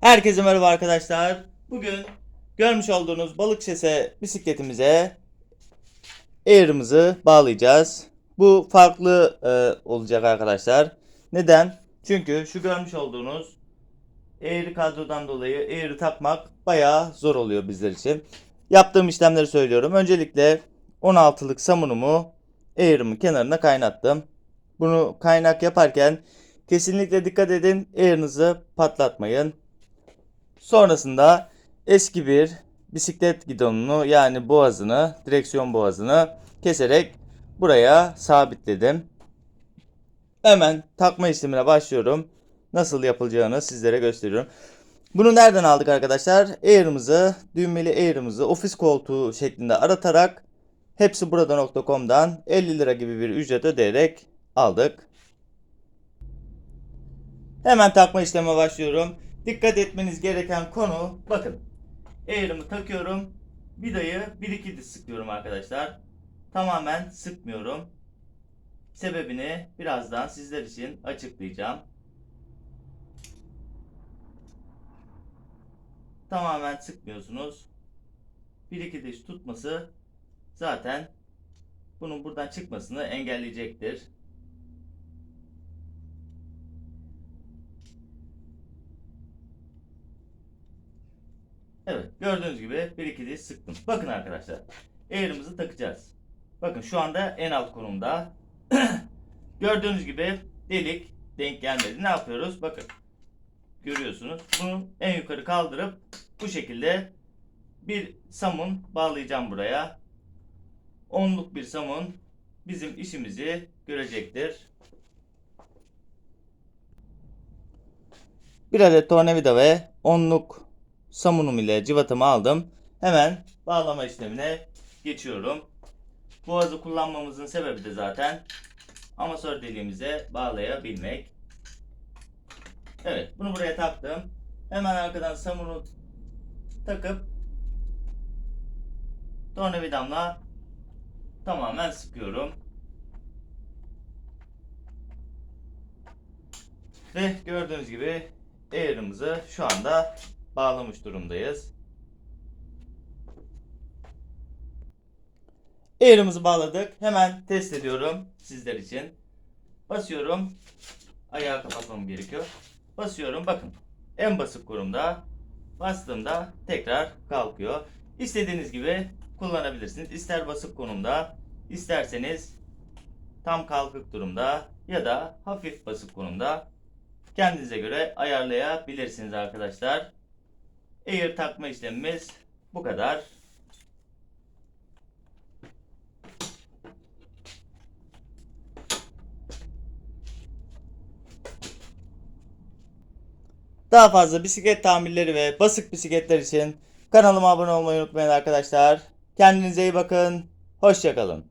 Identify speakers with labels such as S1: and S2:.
S1: Herkese merhaba arkadaşlar. Bugün görmüş olduğunuz balık şese bisikletimize Air'ımızı bağlayacağız. Bu farklı e, olacak arkadaşlar. Neden? Çünkü şu görmüş olduğunuz Air'i kadrodan dolayı Air'i takmak bayağı zor oluyor bizler için. Yaptığım işlemleri söylüyorum. Öncelikle 16'lık samunumu Air'ımın kenarına kaynattım. Bunu kaynak yaparken kesinlikle dikkat edin. Air'ınızı patlatmayın. Sonrasında eski bir bisiklet gidonunu yani boğazını, direksiyon boğazını keserek buraya sabitledim. Hemen takma işlemine başlıyorum. Nasıl yapılacağını sizlere gösteriyorum. Bunu nereden aldık arkadaşlar? Air'ımızı, düğmeli Air'ımızı ofis koltuğu şeklinde aratarak hepsi burada.com'dan 50 lira gibi bir ücret ödeyerek aldık. Hemen takma işleme başlıyorum. Dikkat etmeniz gereken konu bakın. Air'ımı takıyorum. Vidayı 1-2 diz sıkıyorum arkadaşlar. Tamamen sıkmıyorum. Sebebini birazdan sizler için açıklayacağım. Tamamen sıkmıyorsunuz. 1-2 diş tutması zaten bunun buradan çıkmasını engelleyecektir. Evet gördüğünüz gibi bir iki diş sıktım. Bakın arkadaşlar eğrimizi takacağız. Bakın şu anda en alt konumda. gördüğünüz gibi delik denk gelmedi. Ne yapıyoruz? Bakın görüyorsunuz. Bunu en yukarı kaldırıp bu şekilde bir samun bağlayacağım buraya. Onluk bir samun bizim işimizi görecektir. Bir adet tornavida ve onluk samunum ile civatamı aldım. Hemen bağlama işlemine geçiyorum. Boğazı kullanmamızın sebebi de zaten amasör deliğimize bağlayabilmek. Evet bunu buraya taktım. Hemen arkadan samunu takıp tornavidamla tamamen sıkıyorum. Ve gördüğünüz gibi Air'ımızı şu anda bağlamış durumdayız. Air'ımızı bağladık. Hemen test ediyorum sizler için. Basıyorum. Ayağı kapatmam gerekiyor. Basıyorum. Bakın. En basık konumda. Bastığımda tekrar kalkıyor. İstediğiniz gibi kullanabilirsiniz. İster basık konumda, isterseniz tam kalkık durumda ya da hafif basık konumda kendinize göre ayarlayabilirsiniz arkadaşlar. Air takma işlemimiz bu kadar. Daha fazla bisiklet tamirleri ve basık bisikletler için kanalıma abone olmayı unutmayın arkadaşlar. Kendinize iyi bakın. Hoşçakalın.